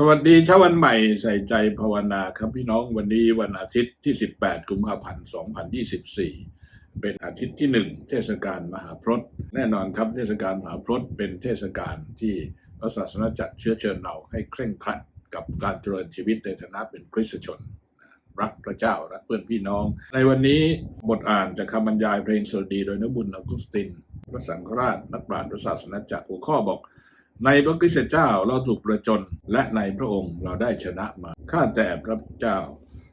สวัสดีเช้าวันใหม่ใส่ใจภาวนาครับพี่น้องวันนี้วันอาทิตย์ที่ 18 กุมภาพันธ์ 2024 เป็นอาทิตย์ที่หนึ่งเทศกาลมหาพรตแน่นอนครับเทศกาลมหาพรตเป็นเทศกาลที่พระศาสนาจักรเชื้อเชิญเราให้เคร่งครัดกับการเจริญชีวิตในฐานะเป็นคริสตชน รักพระเจ้ารักเพื่อนพี่น้อง ในวันนี้บทอ่านจากคำบรรยายเพลงสวดีโดยนบุญออกุสติน พระสังฆราชนักปราชญ์พระศาสนาจักรหัวข้อบอก ในพระคริสตเจ้าเราถูกประจนและในพระองค์เราได้ชนะมาข้าแต่พระเจ้า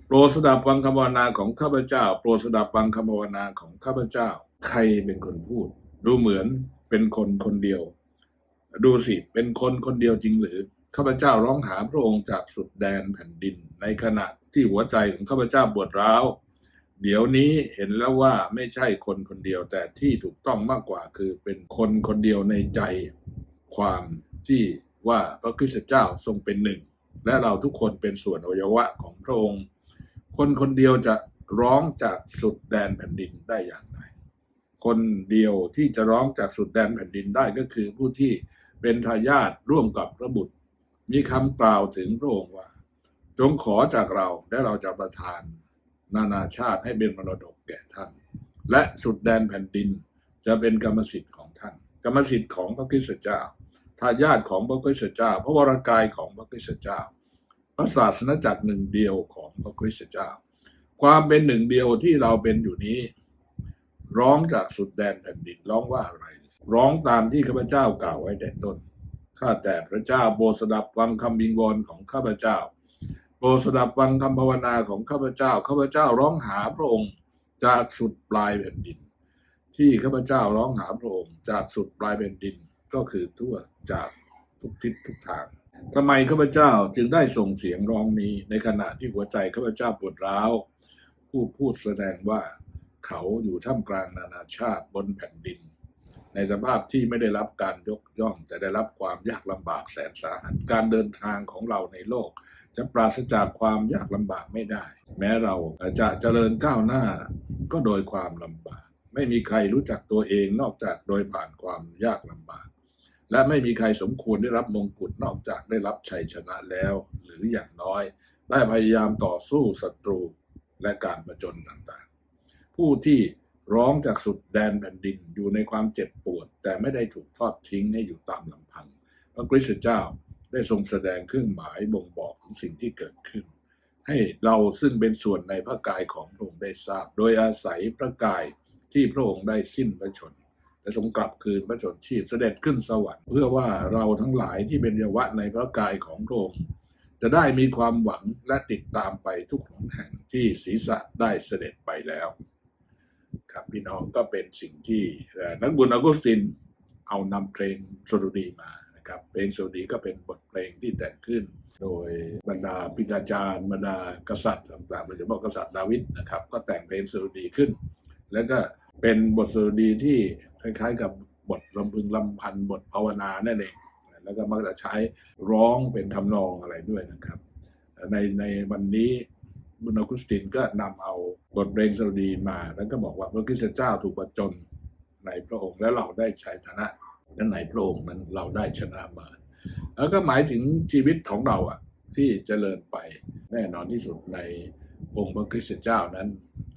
โปรดสดับฟังคำภาวนาของข้าพเจ้า โปรดสดับฟังคำภาวนาของข้าพเจ้า ใครเป็นคนพูด ดูเหมือนเป็นคนคนเดียว ดูสิเป็นคนคนเดียวจริงหรือข้าพเจ้าร้องหาพระองค์จากสุดแดนแผ่นดิน ในขณะที่หัวใจของข้าพเจ้าปวดร้าวเดี๋ยวนี้เห็นแล้วว่าไม่ใช่คนคนเดียวแต่ที่ถูกต้องมากกว่าคือเป็นคนคนเดียวในใจ ความที่ว่าพระคริสตเจ้าทรงเป็นหนึ่ง และเราทุกคนเป็นส่วนอวัยวะของพระองค์ คนคนเดียวจะร้องจากสุดแดนแผ่นดินได้อย่างไร คนเดียวที่จะร้องจากสุดแดนแผ่นดินได้ก็คือผู้ที่เป็นทายาทร่วมกับพระบุตร มีคำกล่าวถึงพระองค์ว่า จงขอจากเราและเราจะประทาน นานาชาติให้เป็นมรดกแก่ท่าน และสุดแดนแผ่นดินจะเป็นกรรมสิทธิ์ของท่าน กรรมสิทธิ์ของพระคริสตเจ้า ทายาทของพระคริสตเจ้า พระวรากายของพระคริสตเจ้า พระศาสนาจักรหนึ่งเดียวของพระคริสตเจ้า ความเป็นหนึ่งเดียวที่เราเป็นอยู่นี้ ร้องจากสุดแดนแผ่นดินร้องว่าอะไร ร้องตามที่ข้าพเจ้ากล่าวไว้แต่ต้นข้าแต่พระเจ้าโปรดสดับฟังคำวิงวอนของข้าพเจ้าโปรดสดับฟังคำภาวนาของข้าพเจ้า ข้าพเจ้าร้องหาพระองค์จากสุดปลายแผ่นดิน ที่ข้าพเจ้าร้องหาพระองค์จากสุดปลายแผ่นดิน ก็คือทั่วจากทุกทิศทุกทางทำไมข้าพเจ้าจึงได้ส่งเสียงร้องนี้ ในขณะที่หัวใจข้าพเจ้าปวดร้าว ผู้พูดแสดงว่าเขาอยู่ท่ามกลางนานาชาติบนแผ่นดิน ในสภาพที่ไม่ได้รับการยกย่องแต่ได้รับความยากลำบากแสนสาหัสการเดินทางของเราในโลก จะปราศจากความยากลำบากไม่ได้ แม้เราจะเจริญก้าวหน้าก็โดยความลำบาก ไม่มีใครรู้จักตัวเองนอกจากโดยผ่านความยากลำบาก และไม่มีใครสมควรได้รับมงกุฎนอกจากได้รับชัยชนะแล้ว หรืออย่างน้อย ได้พยายามต่อสู้ศัตรูและการประจนต่างๆ ผู้ที่ร้องจากสุดแดนแผ่นดินอยู่ในความเจ็บปวด แต่ไม่ได้ถูกทอดทิ้งให้อยู่ตามลำพัง พระคริสตเจ้าได้ทรงแสดงเครื่องหมายบ่งบอกถึงสิ่งที่เกิดขึ้น ให้เราซึ่งเป็นส่วนในพระกายของพระองค์ได้ทราบ โดยอาศัยพระกายที่พระองค์ได้สิ้นพระชน และทรงกลับคืนพระชนชีพเสด็จขึ้นสวรรค์เพื่อว่าเราทั้งหลายที่เป็นเยวะในพระกายของพระองค์จะได้มีความหวังและติดตามไปทุกหนแห่งที่ศีรษะได้เสด็จไปแล้ว ครับพี่น้องก็เป็นสิ่งที่นักบุญออกุสินเอานำเพลงสดุดีมานะครับเพลงสดุดีก็เป็นบทเพลงที่แต่งขึ้น โดยบรรดาปิฎาจารย์บรรดากษัตริย์ต่างๆโดยเฉพาะกษัตริย์ดาวิดนะครับ ก็แต่งเพลงสดุดีขึ้น แล้วก็ เป็นบทสดุดีที่คล้ายๆกับบทลำพึงลำพันบทภาวนานั่นเองแล้วก็มักจะใช้ร้องเป็นทำนองอะไรด้วยนะครับ ในในวันนี้บุญอกุสตินก็นำเอาบทเพลงสดุดีมา แล้วก็บอกว่าพระคริสตเจ้าถูกประจนในพระองค์และเราได้ชัยชนะและในพระองค์นั้นเราได้ชนะมา แล้วก็หมายถึงชีวิตของเราอะที่เจริญไปแน่นอนที่สุดในองค์พระคริสตเจ้านั้น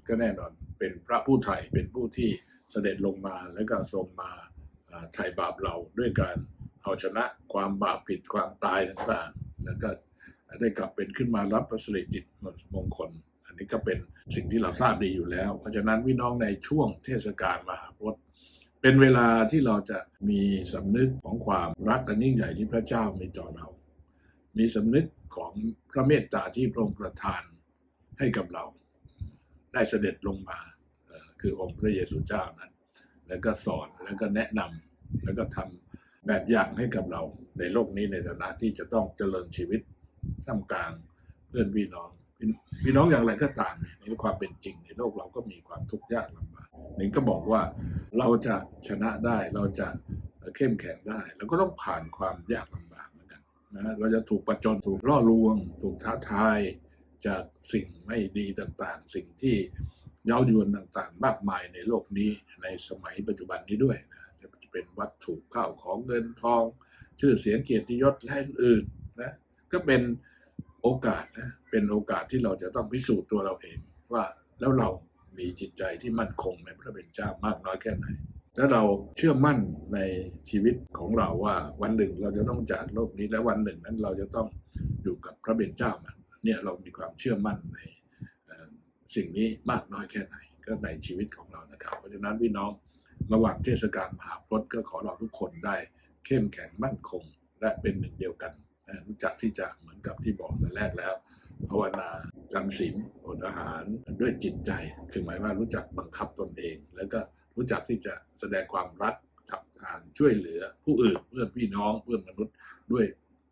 ก็แน่นอน เป็นพระผู้ไถ่เป็นผู้ที่เสด็จลงมาแล้วก็ทรงมาไถ่บาปเราด้วยการเอาชนะความบาปผิดความตายต่างๆ แล้วก็ได้กลับเป็นขึ้นมารับพระสิริจิตมงคล อันนี้ก็เป็นสิ่งที่เราทราบดีอยู่แล้ว เพราะฉะนั้นพี่น้องในช่วงเทศกาลมหาพรตเป็นเวลาที่เราจะมีสำนึกของความรักอันยิ่งใหญ่ที่พระเจ้ามีต่อเรา มีสำนึกของพระเมตตาที่พระองค์ประทานให้กับเรา ได้เสด็จลงมาคือองค์พระเยซูเจ้านั้น แล้วก็สอนแล้วก็แนะนำแล้วก็ทำแบบอย่างให้กับเราในโลกนี้ในฐานะที่จะต้องเจริญชีวิตท่ามกลางเพื่อนพี่น้องพี่น้องอย่างไรก็ตามในความเป็นจริงในโลกเราก็มีความทุกข์ยากลำบากหนึ่งก็บอกว่าเราจะชนะได้เราจะเข้มแข็งได้เราก็ต้องผ่านความยากลำบากเหมือนกันนะเราจะถูกประจนถูกล่อลวง ถูกท้าทาย จากสิ่งไม่ดีต่างๆ สิ่งที่เย้ายวนต่างๆ มากมายในโลกนี้ในสมัยปัจจุบันนี้ด้วยนะจะเป็นวัตถุข้าวของเงินทอง ชื่อเสียงเกียรติยศและอื่นๆนะก็เป็นโอกาสนะเป็นโอกาสที่เราจะต้องพิสูจน์ตัวเราเองว่าแล้วเรามีจิตใจที่มั่นคงในพระเป็นเจ้ามากน้อยแค่ไหน แล้วเราเชื่อมั่นในชีวิตของเราว่าวันหนึ่งเราจะต้องจากโลกนี้และวันหนึ่งนั้นเราจะต้องอยู่กับพระเป็นเจ้ามัน เนี่ยเรามีความเชื่อมั่นในสิ่งนี้มากน้อยแค่ไหน ก็ในชีวิตของเรานะครับ เพราะฉะนั้นพี่น้องระหว่างเทศกาลมหาพรตก็ขอเราทุกคนได้เข้มแข็งมั่นคงและเป็นหนึ่งเดียวกันรู้จักที่จะเหมือนกับที่บอกแต่แรกแล้วภาวนาจำศีลอดอาหารด้วยจิตใจ คือหมายว่ารู้จักบังคับตนเอง แล้วก็รู้จักที่จะแสดงความรักทับทานช่วยเหลือผู้อื่นเพื่อนพี่น้องเพื่อนมนุษย์ด้วย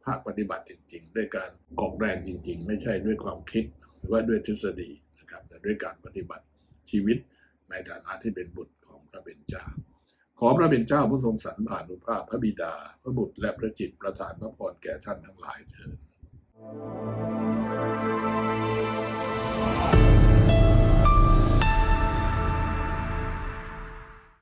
ภาคปฏิบัติจริง ๆ ด้วยการออกแรงจริง ๆ ไม่ใช่ด้วยความคิดหรือว่าด้วยทฤษฎีนะครับ แต่ด้วยการปฏิบัติชีวิตในฐานะที่เป็นบุตรของพระเป็นเจ้าขอพระเป็นเจ้าผู้ทรงสรรผ่านุภาพพระบิดา พระบุตรและพระจิตประทานพระพรแก่ท่านทั้งหลายเถิด